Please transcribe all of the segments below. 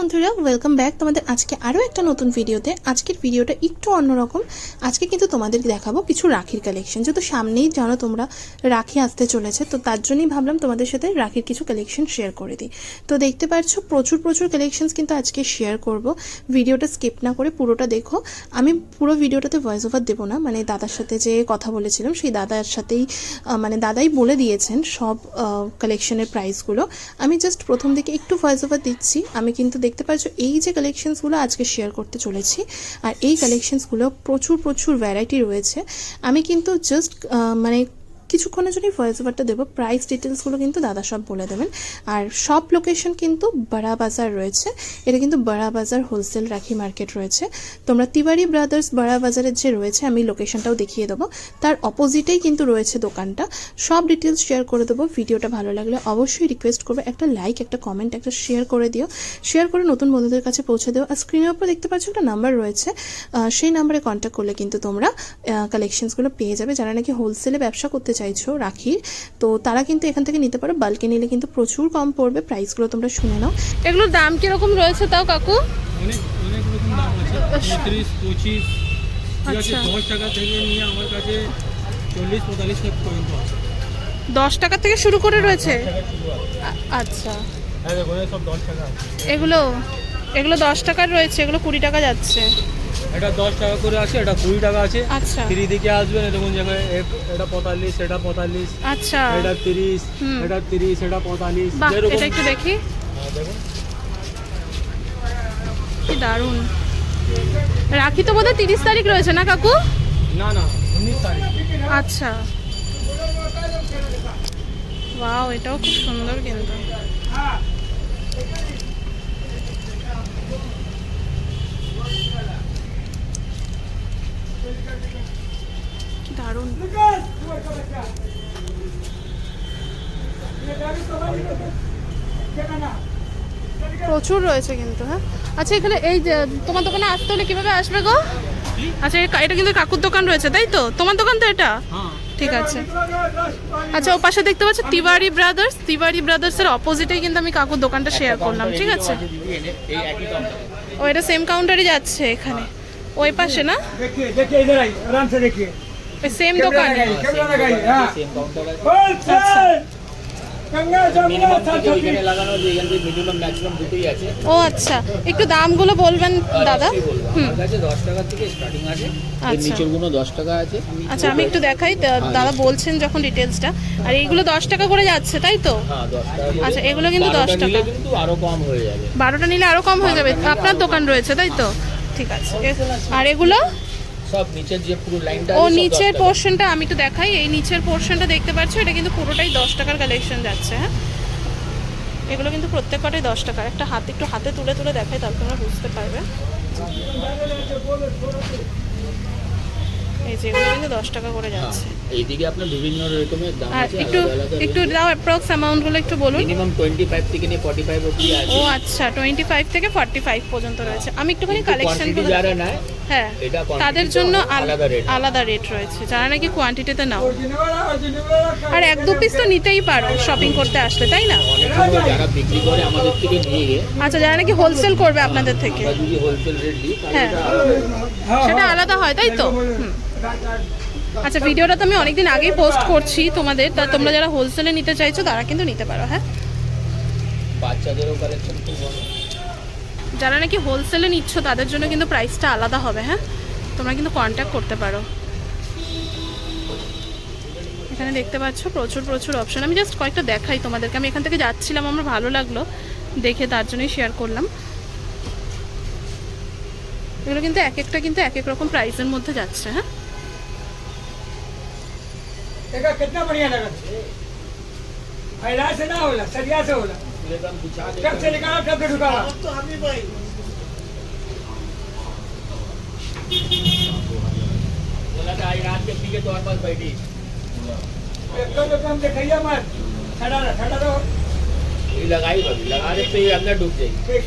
বন্ধুরা welcome back তোমাদের আজকে আরও একটা নতুন ভিডিওতে। আজকের ভিডিওটা একটু অন্যরকম। আজকে কিন্তু তোমাদের দেখাবো কিছু রাখির কালেকশন যেহেতু সামনেই জানো তোমরা রাখি আসতে চলেছে, তো তার জন্যই ভাবলাম তোমাদের সাথে রাখির কিছু কালেকশন শেয়ার করে দিই। তো দেখতে পাচ্ছ প্রচুর প্রচুর কালেকশনস কিন্তু আজকে শেয়ার করব। ভিডিওটা স্কিপ না করে পুরোটা দেখো। আমি পুরো ভিডিওটাতে ভয়েস ওভার দেবো না মানে দাদার সাথে যে কথা বলেছিলাম, সেই দাদার সাথেই মানে দাদাই বলে দিয়েছেন সব কালেকশনের প্রাইসগুলো আমি জাস্ট প্রথম দিকে একটু ভয়েস ওভার দিচ্ছি। আমি কিন্তু দেখতে পাচ্ছ, এই যে কালেকশনসগুলো আজকে শেয়ার করতে চলেছি, আর এই কালেকশনসগুলো প্রচুর প্রচুর ভ্যারাইটি রয়েছে। আমি কিন্তু জাস্ট মানে কিছুক্ষণের জন্যই ভয়েস ওভারটা দেবো। প্রাইস ডিটেলসগুলো কিন্তু দাদা সব বলে দেবেন। আর সব লোকেশন কিন্তু বড়া বাজার রয়েছে। এটা কিন্তু বড়া বাজার হোলসেল রাখি মার্কেট রয়েছে। তোমরা তিওয়ারি ব্রাদার্স বড়া বাজারের যে রয়েছে, আমি লোকেশনটাও দেখিয়ে দেবো। তার অপোজিটেই কিন্তু রয়েছে দোকানটা। সব ডিটেলস শেয়ার করে দেবো। ভিডিওটা ভালো লাগলে অবশ্যই রিকোয়েস্ট করব। একটা লাইক একটা কমেন্ট একটা শেয়ার করে দিও। শেয়ার করে নতুন বন্ধুদের কাছে পৌঁছে দিও। আর স্ক্রিনের উপর দেখতে পাচ্ছ একটা নাম্বার রয়েছে। সেই নাম্বারে কন্ট্যাক্ট করলে কিন্তু তোমরা কালেকশনসগুলো পেয়ে যাবে। যারা নাকি হোলসেলে ব্যবসা করতে চাইছো রাখির তো তারা কিন্তু এখান থেকে নিতে পারো। বাল্কে নিলে কিন্তু প্রচুর কম পড়বে। প্রাইসগুলো তোমরা শুনে নাও। এগুলোর দাম কীরকম রয়েছে তাও কাকু? অনেক অনেক রকম দাম আছে। পঁয়ত্রিশ পঁচিশ। ঠিক আছে আচ্ছা। দশ টাকা থেকে নিয়ে আমার কাছে চল্লিশ পঁয়তাল্লিশ টাকা পর্যন্ত আছে। দশ টাকা থেকে শুরু করে রয়েছে? আছে। আ- আচ্ছা। হ্যাঁ এগুলো এগুলো দশ টাকার রয়েছে এগুলো কুড়ি টাকা যাচ্ছে। এটা দশ টাকা করে আছে এটা কুড়ি টাকা আছে। আচ্ছা। ফ্রি দিকে আসবেন দেখুন জায়গায়? এটা পঁয়তাল্লিশ এটা পঁয়তাল্লিশ আচ্ছা। এটা তিরিশ। এটা তিরিশ এটা পঁয়তাল্লিশ এটা একটু দেখি। হ্যাঁ, কি দারুণ। রাখি তো বোধহয় তিরিশ তারিখ রয়েছে না কাকু? না না উনিশ তারিখ। আচ্ছা। ওয়াও এটাও খুব সুন্দর কিন্তু। দারুণ। প্রচুর রয়েছে কিন্তু হ্যাঁ? আচ্ছা এখানে এই যে, তোমার দোকানে আসতে হলে কীভাবে আসবে গো? আচ্ছা এটা কিন্তু কাকুর দোকান রয়েছে, তাই তো? তোমার দোকান তো এটা? ঠিক আছে। আচ্ছা ও পাশে দেখতে পাচ্ছ তিওয়ারি ব্রাদার্স? তিওয়ারি ব্রাদার্সের অপোজিটে কিন্তু আমি কাকুর দোকানটা শেয়ার করলাম, ঠিক আছে? ও, এটা সেম কাউন্টারে যাচ্ছে এখানে। ওই পাশে না? দেখিয়ে দেখিয়ে আরামসে দেখিয়ে। সেম দোকানে। আচ্ছা। ও আচ্ছা একটু দামগুলো বলবেন দাদা? আচ্ছা।, আচ্ছা। আমি একটু দেখাই দাদা বলছেন যখন ডিটেলসটা আর এইগুলো দশ টাকা করে যাচ্ছে তাই তো? আচ্ছা এগুলো কিন্তু দশ টাকা। বারোটা নিলে আরও কম হয়ে যাবে আপনার দোকান রয়েছে তাই তো? ঠিক আছে। আর এগুলো? সব নিচের যে পুরো লাইনটা ও নিচের পোর্শনটা আমি একটু দেখাই এই নিচের পোর্শনটা দেখতে পাচ্ছ এটা কিন্তু পুরোটাই দশ টাকার কালেকশন যাচ্ছে হ্যাঁ? এগুলো কিন্তু প্রত্যেক কটাই দশ টাকার একটা হাতে একটু হাতে তুলে তুলে দেখাই তাহলে তোমরা বুঝতে পারবে। এই যে এগুলো কিন্তু দশ টাকা করে যাচ্ছে। এইদিকে আপনার বিভিন্ন রকমের দাম আছে একটু একটু দাও অ্যাপ্রক্স অ্যামাউন্টগুলো একটু বলুন। মিনিমাম টোয়েন্টি ফাইভ থেকে নিয়ে ফর্টি ফাইভ অব্দি আছে। ও আচ্ছা টোয়েন্টি ফাইভ থেকে ফর্টি ফাইভ পর্যন্ত রয়েছে। আমি একটুখানি কালেকশন যারা নেয় হ্যাঁ তাদের জন্য আলাদা রেট রয়েছে। যারা নাকি কোয়ান্টিটিতে নাও। আর এক দু পিস তো নিতেই পারো শপিং করতে আসলে তাই না? আচ্ছা যারা নাকি হোলসেল করবে আপনাদের থেকে। হ্যাঁ। সেটা আলাদা হয় তাই তো? আচ্ছা ভিডিওটা তো আমি অনেকদিন আগেই পোস্ট করছি তোমাদের। তা তোমরা যারা হোলসেলে নিতে চাইছো তারা কিন্তু নিতে পারো হ্যাঁ? বাচ্চাদেরও কালেকশন খুব ভালো যারা নাকি হোলসেলে নিচ্ছ তাদের জন্য কিন্তু প্রাইসটা আলাদা হবে হ্যাঁ তোমরা কিন্তু কন্ট্যাক্ট করতে পারো এখানে দেখতে পাচ্ছ প্রচুর প্রচুর অপশন আমি জাস্ট কয়েকটা দেখাই তোমাদেরকে আমি এখান থেকে যাচ্ছিলাম আমার ভালো লাগলো দেখে তার জন্যই শেয়ার করলাম এগুলো কিন্তু এক একটা কিন্তু এক এক রকম প্রাইসের মধ্যে যাচ্ছে হ্যাঁ देखा कितना बढ़िया लगा फैला से ना होला सरिया से होला कब से निकाला कब से ढुकाला बोला था आज रात के पी के तौर पर बैठी एकदम एकदम दिखाइए मत ठंडा रहो ठंडा रहो ये लगाई कभी लगा दे तो ये अंदर डूब जाएगी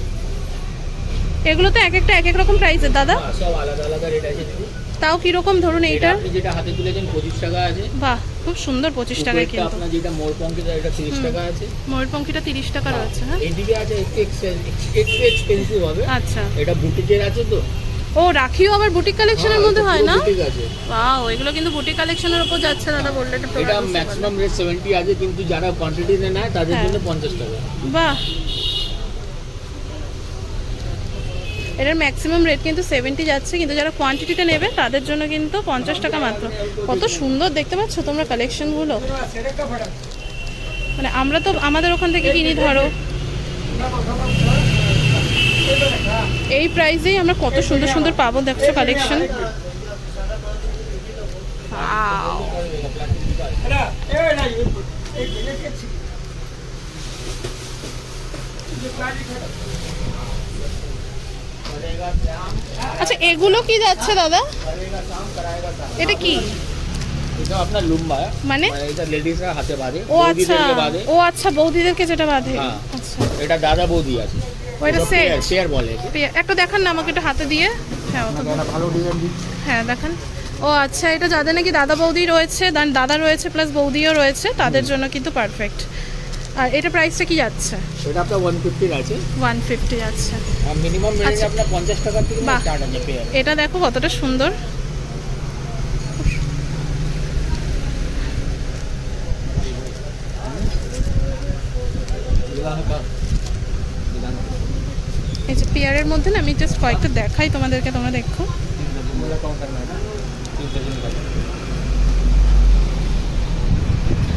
এগুলো তো এক একটা এক এক রকম প্রাইসের দাদা हाँ, सब আলাদা আলাদা রেট আছে দিদি তাও কিরকম ধরুন এটা এইটার আপনি যেটা হাতে তুলেছেন পঁচিশ টাকা আছে বাহ খুব সুন্দর পঁচিশ টাকায় কিন্তু। আপনার যেটা মোর পঙ্কিটা এটা তিরিশ টাকা আছে। ময়ূরপঙ্খিটা তিরিশ টাকা রয়েছে হ্যাঁ। এইদিকে আছে একটু এক্সপেন্সিভ হবে। আচ্ছা। এটা বুটিকের আছে তো। ও রাখিও আবার বুটিক কালেকশনের মধ্যে হয় না? বুটিক আছে। ওয়াও এগুলো কিন্তু বুটিক কালেকশনের উপর যাচ্ছে দাদা বললে এটা। ম্যাক্সিমাম রেট সেভেন্টি আছে কিন্তু যারা কোয়ান্টিটিতে নেয় তাদের হ্যাঁ। জন্য পঞ্চাশ টাকা। বাহ। এটার ম্যাক্সিমাম রেট কিন্তু সেভেন্টি যাচ্ছে, কিন্তু যারা কোয়ান্টিটিতে নেবে, তাদের জন্য কিন্তু পঞ্চাশ টাকা মাত্র। কত সুন্দর দেখতে পাচ্ছ তোমরা কালেকশনগুলো মানে আমরা তো আমাদের ওখান থেকে কিনি, ধরো। এই প্রাইসেই আমরা কত সুন্দর সুন্দর পাবো, দেখছ কালেকশন আচ্ছা এগুলো কি যাচ্ছে দাদা? এটা কি? এটা আপনার লুম্বা। মানে? এটা লেডিসরা হাতে বাঁধে ও আচ্ছা বৌদিদেরকে ও আচ্ছা বৌদিদেরকে যেটা বাঁধে। হ্যাঁ। আচ্ছা। এটা দাদা বৌদি আছে। ওইটা সেট শেয়ার বলে একটা দেখান না আমাকে একটু হাতে দিয়ে। হ্যাঁ ওটা ভালো ডিজাইন হ্যাঁ দেখান। ও আচ্ছা এটা যাদের নাকি দাদা বৌদি রয়েছে দাদা রয়েছে প্লাস বৌদিও রয়েছে তাদের জন্য কিন্তু পারফেক্ট আর এটা প্রাইসটা কি যাচ্ছে? এটা আপনার ওয়ান ফিফটির আছে। ওয়ান ফিফটি যাচ্ছে। আর মিনিমাম রেঞ্জ আচ্ছা। আপনার পঞ্চাশ টাকা থেকে স্টার্ট আছে পেয়ার এটা দেখো কতটা সুন্দর। এই যে পেয়ারের মধ্যে না আমি জাস্ট কয়েকটা দেখাই তোমাদেরকে তোমরা দেখো।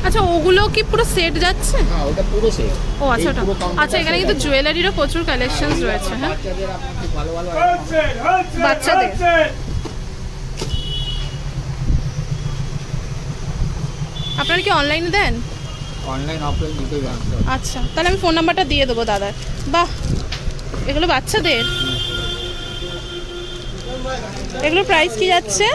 আচ্ছা ওগুলো কি পুরো সেট যাচ্ছে? হ্যাঁ ওটা পুরো সেট ও আচ্ছা ওটা আচ্ছা এখানে কিন্তু জুয়েলারিরও প্রচুর কালেকশনস রয়েছে হ্যাঁ? বাচ্চাদের আপনারা কি অনলাইনে দেন? অনলাইন অফলাইন দুটোই আচ্ছা তাহলে আমি ফোন নাম্বারটা দিয়ে দেবো দাদার। বাহ এগুলো বাচ্চাদের? এগুলো প্রাইস কি যাচ্ছে?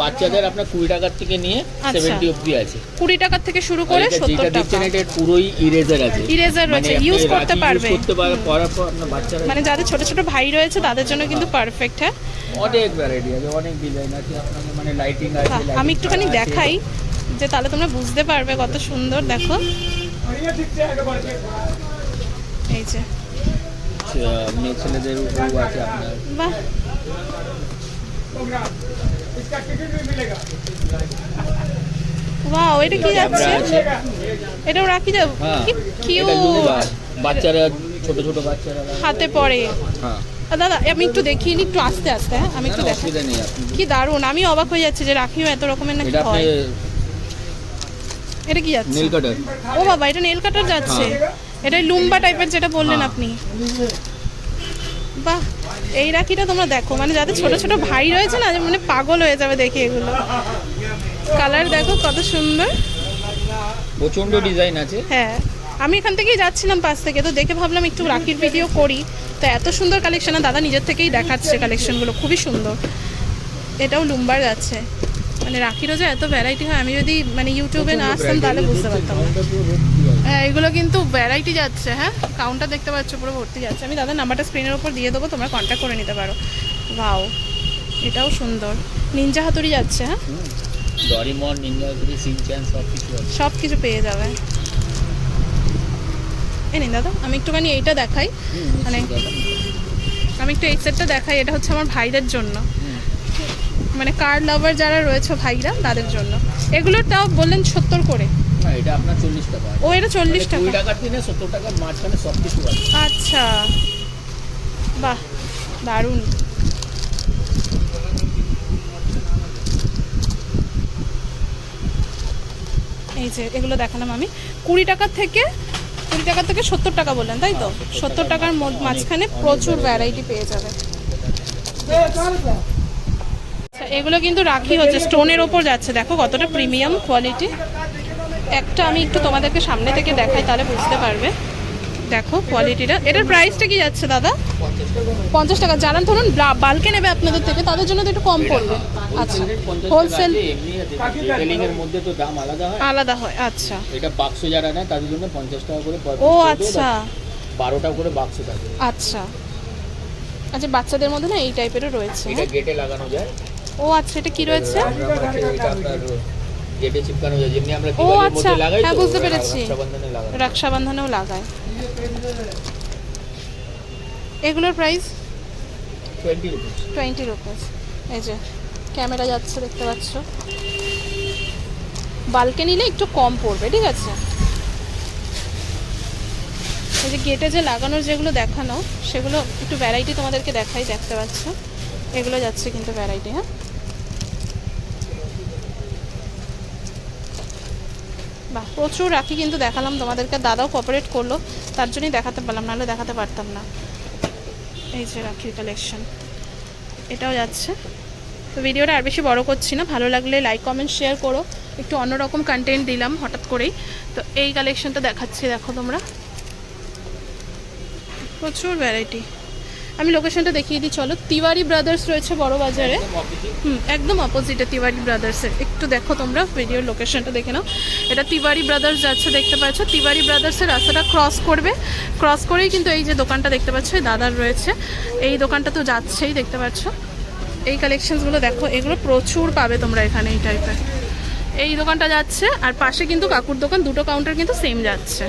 বাচ্চাদের আপনার কুড়ি টাকার থেকে নিয়ে আচ্ছা। সেভেন্টি অব্দি আছে। কুড়ি টাকার থেকে শুরু করে সত্তর টাকা। এটা পুরোই ইরেজার আছে। ইরেজার মানে রয়েছে ইউজ করতে পারবে। করতে পারবে পরার পর আপনার বাচ্চারা মানে যাদের ছোট ছোট ভাই রয়েছে তাদের জন্য কিন্তু পারফেক্ট হ্যাঁ? অনেক ভ্যারাইটি আছে অনেক ডিজাইন আছে। আপনাদের মানে লাইটিং আছে আমি একটুখানি দেখাই যে তাহলে তোমরা বুঝতে পারবে কত সুন্দর দেখো। এই যে। আচ্ছা, মেয়ে ছেলেদের উপর আছে আপনার। বাহ। ওয়াও এটা কি যাচ্ছে এটাও রাখি যাব কিউট বাচ্চারা ছোট ছোট বাচ্চারা হাতে পড়ে। হ্যাঁ। দাদা আমি একটু দেখি নি একটু আস্তে আস্তে হ্যাঁ? আমি একটু দেখি কি দারুণ আমি অবাক হয়ে যাচ্ছি যে রাখিও এত রকমের নাকি হয়। এটা কি যাচ্ছে? নেল কাটার ও বাবা এটা নেল কাটার যাচ্ছে। এটা লুম্বা টাইপের যেটা বললেন আপনি। বাহ। এই রাখিটা তোমরা দেখো। মানে যাদের ছোট ছোট ভাই রয়েছে না মানে পাগল হয়ে যাবে দেখে এগুলো। কালার দেখো কত সুন্দর। প্রচণ্ড ডিজাইন আছে। হ্যাঁ। আমি এখান থেকেই যাচ্ছিলাম পাশ থেকে তো দেখে ভাবলাম একটু রাখির ভিডিও করি। তো এত সুন্দর কালেকশন দাদা নিজের থেকেই দেখাচ্ছে কালেকশনগুলো খুবই সুন্দর। এটাও লুম্বার যাচ্ছে মানে রাখিরও যে এত ভ্যারাইটি হয় আমি যদি মানে ইউটিউবে না আসতাম তাহলে বুঝতে পারতাম হ্যাঁ এগুলো কিন্তু ভ্যারাইটি যাচ্ছে হ্যাঁ? কাউন্টার দেখতে পাচ্ছ পুরো ভর্তি যাচ্ছে। আমি দাদার নাম্বারটা স্ক্রিনের উপর দিয়ে দেবো তোমরা কন্ট্যাক্ট করে নিতে পারো। ভাও এটাও সুন্দর। নিনজা হাতুড়ি যাচ্ছে হ্যাঁ? ডরিমন নিনজা সিনচ্যান সব কিছু সব কিছু পেয়ে যাবে। এই নিন দাদা আমি একটুখানি এইটা দেখাই। মানে আমি একটু এই সেটটা দেখাই এটা হচ্ছে আমার ভাইদের জন্য। মানে কার লাভার যারা রয়েছে ভাইরা তাদের জন্য। এগুলোর তাও বললেন সত্তর করে। না এটা আপনার চল্লিশ টাকা। ও এটা চল্লিশ মানে টাকা। টাকার দিনে সত্তর টাকার মাঝখানে সব কিছু আছে। আচ্ছা। বাহ দারুণ। এই যে এগুলো দেখালাম আমি। কুড়ি টাকার থেকে কুড়ি টাকা থেকে সত্তর টাকা বললেন তাই তো? সত্তর টাকার মাঝখানে প্রচুর ভ্যারাইটি পেয়ে যাবে। এগুলো কিন্তু রাখি হচ্ছে স্টোনের ওপর যাচ্ছে। দেখো কতটা প্রিমিয়াম কোয়ালিটি। একটা আমি একটু তোমাদেরকে সামনে থেকে দেখাই তাহলে বুঝতে পারবে। দেখো কোয়ালিটিটা। এটার প্রাইসটা কি যাচ্ছে দাদা? পঞ্চাশ টাকা। যারা ধরুন বালকে নেবে আপনাদের থেকে তাদের জন্য তো একটু কম পড়বে। আচ্ছা। হোলসেল আলাদা হয় আলাদা হয় আচ্ছা। এটা বাক্স যারা নেয় তাদের জন্য পঞ্চাশ টাকা করে ও আচ্ছা। বারোটা করে বাক্স থাকে আচ্ছা। আচ্ছা বাচ্চাদের মধ্যে না এই টাইপেরও রয়েছে এটা হ্যাঁ? গেটে লাগানো যায়। ও আচ্ছা এটা কি রয়েছে? এটা আপনার গেটে চিপকানো যায় যেমনি আমরা ও আচ্ছা হ্যাঁ বুঝতে পেরেছি। রক্ষাবন্ধনেও লাগায়। এগুলোর price twenty rupees twenty rupees এই যে ক্যামেরা যাচ্ছে দেখতে পাচ্ছ। বালকে নিলে একটু কম পড়বে ঠিক আছে? এই যে গেটে যে লাগানোর যেগুলো দেখানো সেগুলো একটু ভ্যারাইটি তোমাদেরকে দেখাই দেখতে পাচ্ছ। এগুলো যাচ্ছে কিন্তু ভ্যারাইটি হ্যাঁ? বাহ, প্রচুর রাখি কিন্তু দেখালাম তোমাদেরকে। দাদাও কোঅপারেট করল, তার জন্যই দেখাতে পারলাম, নাহলে দেখাতে পারতাম না। এই যে রাখির কালেকশন এটাও যাচ্ছে। তো ভিডিওটা আর বেশি বড় করছি না, ভালো লাগলে লাইক কমেন্ট শেয়ার করো। একটু অন্যরকম কন্টেন্ট দিলাম হঠাৎ করেই। তো এই কালেকশনটা দেখাচ্ছি, দেখো তোমরা। প্রচুর ভ্যারাইটি আমি লোকেশনটা দেখিয়ে দিই চলো। তিওয়ারি ব্রাদার্স রয়েছে বড় বাজারে। হুম একদম অপোজিটে তিওয়ারি ব্রাদার্সের একটু দেখো তোমরা ভিডিওর লোকেশনটা দেখে নাও। এটা তিওয়ারি ব্রাদার্স যাচ্ছে দেখতে পাচ্ছ? তিওয়ারি ব্রাদার্সের রাস্তাটা ক্রস করবে। ক্রস করেই কিন্তু এই যে দোকানটা দেখতে পাচ্ছ এই দাদার রয়েছে। এই দোকানটা তো যাচ্ছেই দেখতে পাচ্ছ? এই কালেকশনসগুলো দেখো এগুলো প্রচুর পাবে তোমরা এখানে এই টাইপের এই দোকানটা যাচ্ছে আর পাশে কিন্তু কাকুর দোকান দুটো কাউন্টার কিন্তু সেম যাচ্ছে।